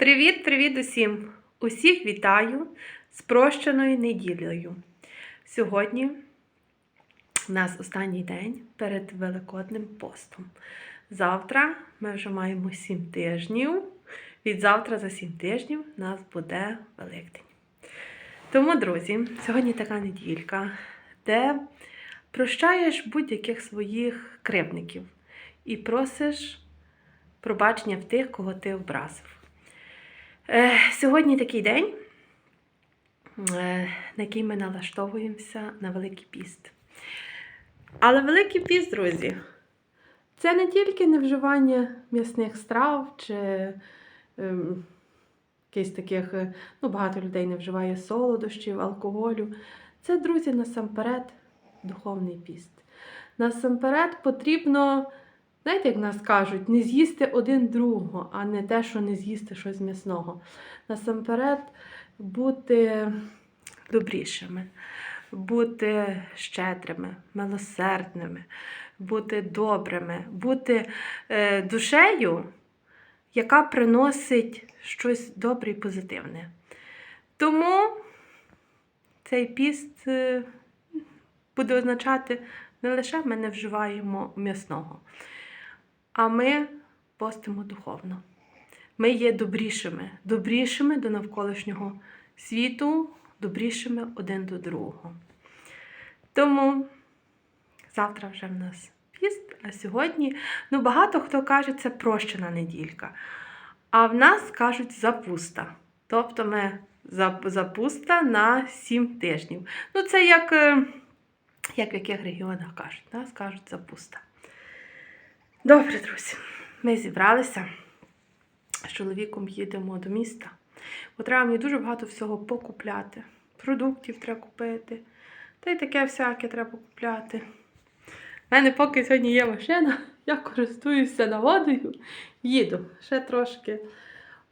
Привіт-привіт усім! Усіх вітаю з прощеною неділею. Сьогодні у нас останній день перед Великодним постом. Завтра ми вже маємо 7 тижнів. Від завтра за 7 тижнів у нас буде Великдень. Тому, друзі, сьогодні така неділька, де прощаєш будь-яких своїх кривдників і просиш пробачення в тих, кого ти образив. Е, Сьогодні такий день, е, на який ми налаштовуємося на Великий піст. Але Великий піст, друзі, це не тільки невживання м'ясних страв чи ем, якихось таких, е, ну, багато людей не вживає солодощів, алкоголю. Це, друзі, насамперед духовний піст. Насамперед потрібно. Знаєте, як нас кажуть, не з'їсти один другого, а не те, що не з'їсти щось м'ясного. Насамперед, бути добрішими, бути щедрими, милосердними, бути добрими, бути е, душею, яка приносить щось добре і позитивне. Тому цей піст е, буде означати не лише ми не вживаємо м'ясного. А ми постимо духовно. Ми є добрішими, добрішими до навколишнього світу, добрішими один до другого. Тому завтра вже в нас піст, а сьогодні, ну, багато хто каже, це прощена неділька. А в нас кажуть запуста. Тобто ми запуста на 7 тижнів. Ну, це як, е, як в яких регіонах кажуть, нас кажуть запуста. Добре, друзі, ми зібралися. З чоловіком їдемо до міста. Бо треба мені дуже багато всього покупляти. Продуктів треба купити. Та й таке всяке треба купляти. У мене поки сьогодні є машина, я користуюся нагодою, їду. Ще трошки.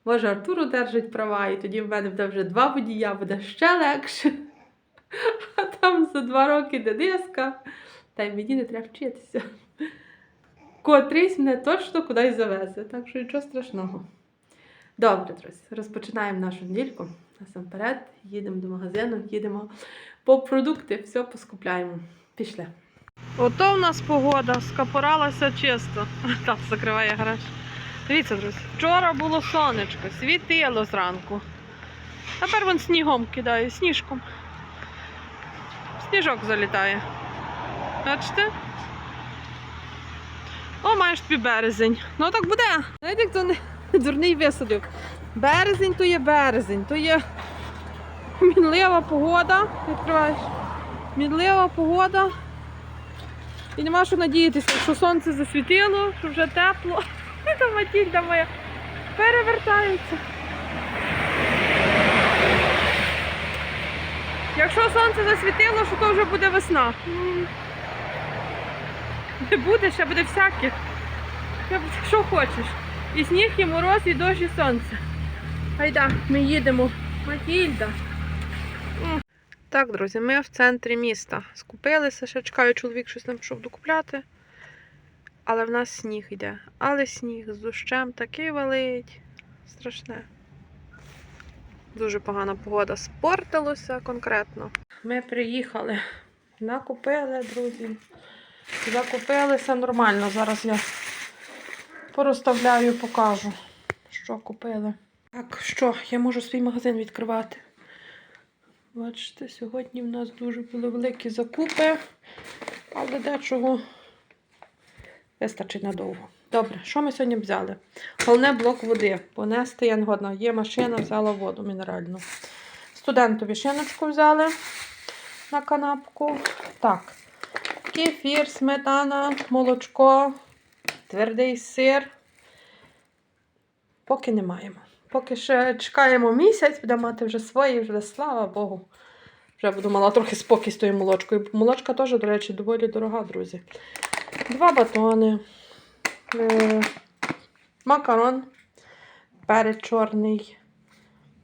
Може, Артур одержить права, і тоді в мене буде вже два водія, буде ще легше. А там за два роки Дениска. Та й мені не треба вчитися котрийсь мене точно кудись завезе, так що нічого страшного. Добре, друзі, розпочинаємо нашу недільку. Насамперед, їдемо до магазину, їдемо по продукти, все поскупляємо. Пішли. Ото в нас погода, скапоралася чисто. Так, закриває гараж. Дивіться, друзі, вчора було сонечко, світило зранку. Тепер вон снігом кидає, сніжком. Сніжок залітає. Бачите? О, маєш тобі березень. Ну так буде. Знаєте, хто не дурний висадив. Березень то є березень, то є мінлива погода. Відкриваєш. Мінлива погода. І нема що надіятися, що сонце засвітило, що вже тепло. Та Матільда моя перевертається. Якщо сонце засвітило, що то вже буде весна. Не буде, ще буде всяке. Що хочеш. І сніг, і мороз, і дощ, і сонце. Гайда, ми їдемо. Матільда. Так, друзі, ми в центрі міста. Скупилися, ще чекаю, чоловік щось нам пішов докупляти. Але в нас сніг йде. Але сніг з дощем такий валить. Страшне. Дуже погана погода. Спортилося конкретно. Ми приїхали. Накупили, друзі. Закупилися нормально. Зараз я порозставляю, покажу, що купили. Так, що, я можу свій магазин відкривати. Бачите, сьогодні в нас дуже були великі закупи, але дечого вистачить надовго. Добре, що ми сьогодні взяли? Головне блок води. Понести я не годна. Є машина, взяла воду мінеральну. Студентові шиночку взяли на канапку. Так. Кефір, сметана, молочко, твердий сир. Поки не маємо. Поки ще чекаємо місяць, буде мати вже свої, вже слава Богу. Вже буду мала трохи спокій з тою молочкою. Молочка теж, до речі, доволі дорога, друзі. Два батони, е, макарон, перець чорний,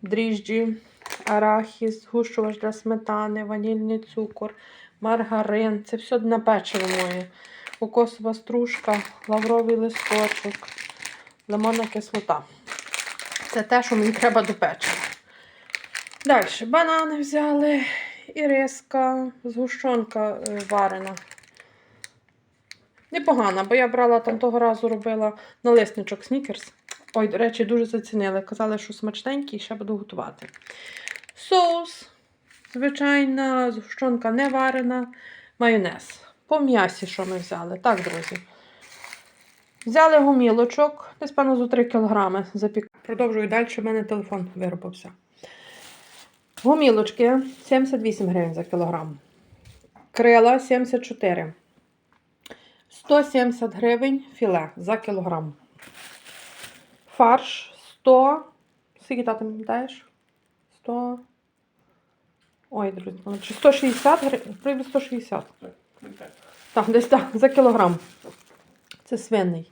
дріжджі, арахіс, гущувач для сметани, ванільний цукор маргарин. Це все на печиво моє. Кокосова стружка, лавровий листочок, лимонна кислота. Це те, що мені треба до печива. Далі банани взяли, іриска, згущенка е, варена. Непогана, бо я брала там того разу робила налисничок снікерс. Ой, до речі, дуже зацінили. Казали, що смачненький, ще буду готувати. Соус, звичайна, згущенка не варена, майонез. По м'ясі, що ми взяли. Так, друзі. Взяли гумілочок, десь певно за 3 кг запік. Продовжую далі, в мене телефон виробився. Гумілочки 78 гривень за кілограм. Крила 74. 170 гривень філе за кілограм. Фарш 100. Скільки ти пам'ятаєш? 100. Ой, друзі, ну, чи 160 гривень? Прийде 160. Так, десь так, за кілограм. Це свиний.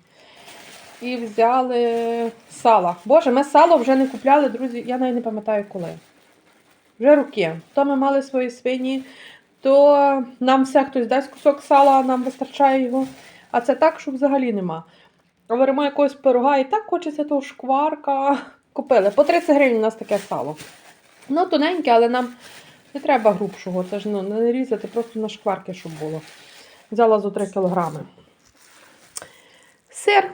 І взяли сало. Боже, ми сало вже не купляли, друзі, я навіть не пам'ятаю коли. Вже роки. То ми мали свої свині, то нам все хтось дасть кусок сала, нам вистачає його. А це так, що взагалі нема. Говоримо якогось пирога і так хочеться того шкварка. Купили. По 30 гривень у нас таке сало. Ну, тоненьке, але нам не треба грубшого. Це ж ну, не різати, просто на шкварки, щоб було. Взяла за 3 кілограми. Сир.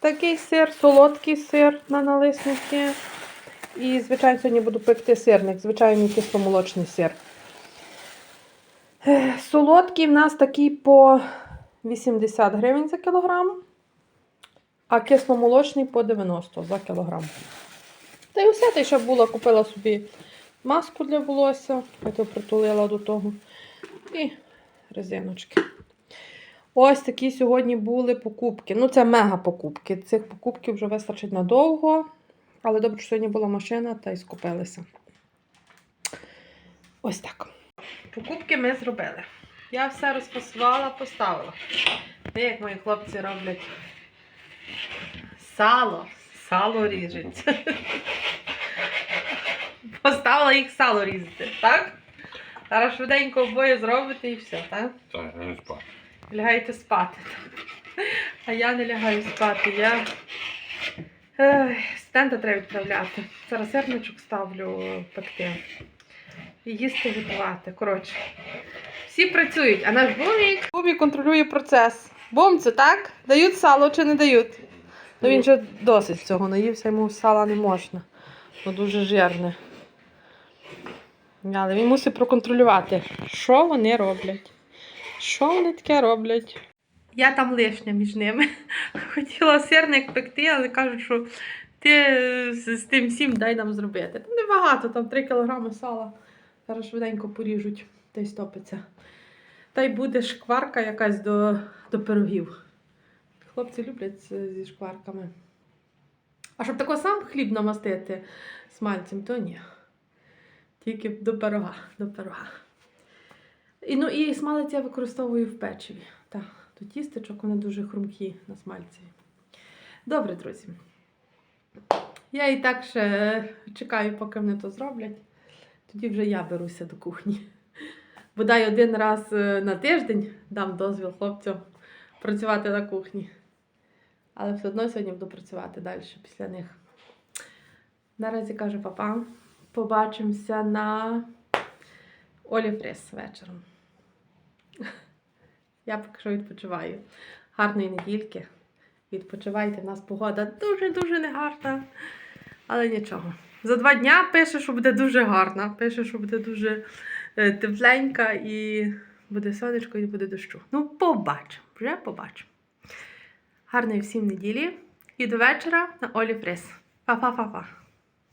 Такий сир, солодкий сир на налисники. І, звичайно, сьогодні буду пекти сирник, звичайний кисломолочний сир. Солодкий в нас такий по 80 гривень за кілограм, а кисломолочний по 90 за кілограм. Та й усе те, що було, купила собі маску для волосся, я то притулила до того. І резиночки. Ось такі сьогодні були покупки. Ну, це мега покупки. Цих покупків вже вистачить надовго. Але добре, що сьогодні була машина та й скупилися. Ось так. Покупки ми зробили. Я все розфасувала, поставила. Не як мої хлопці роблять. Сало. Сало ріжуть. Поставила їх сало різати, так? Зараз швиденько обоє зробите і все, так? Так, не спати. Лягаєте спати. А я не лягаю спати. Я Ех, стенда треба відправляти. Зараз сирничок ставлю пекти. І їсти готувати. Коротше. Всі працюють, а наш бумік. Бумік контролює процес. Бумцю, так? Дають сало чи не дають? Ну він же досить цього наївся, йому сала не можна. Бо дуже жирне. Але він мусить проконтролювати, що вони роблять. Що вони таке роблять? Я там лишня між ними. Хотіла сирник пекти, але кажуть, що ти з тим всім дай нам зробити. Там небагато, там 3 кг сала. Зараз швиденько поріжуть та й стопиться. Та й буде шкварка якась до, до пирогів. Хлопці люблять зі шкварками. А щоб тако сам хліб намастити смальцем, то ні. Тільки до пирога, до пирога. І, ну, і смалець я використовую в печиві. Так, до тістечок вони дуже хрумкі на смальці. Добре, друзі. Я і так ще чекаю, поки вони то зроблять. Тоді вже я беруся до кухні. Бодай один раз е, на тиждень дам дозвіл хлопцям працювати на кухні. Але все одно сьогодні буду працювати далі після них. Наразі кажу папа. Побачимося на Олі Фрес вечором. Я поки що відпочиваю. Гарної недільки. Відпочивайте, в нас погода дуже-дуже негарна. Але нічого. За два дня пише, що буде дуже гарна. Пише, що буде дуже е, тепленька і буде сонечко і буде дощу. Ну, побачимо, вже побачимо. Гарної всім неділі і до вечора на Олі Фрес. Па-па-па-па.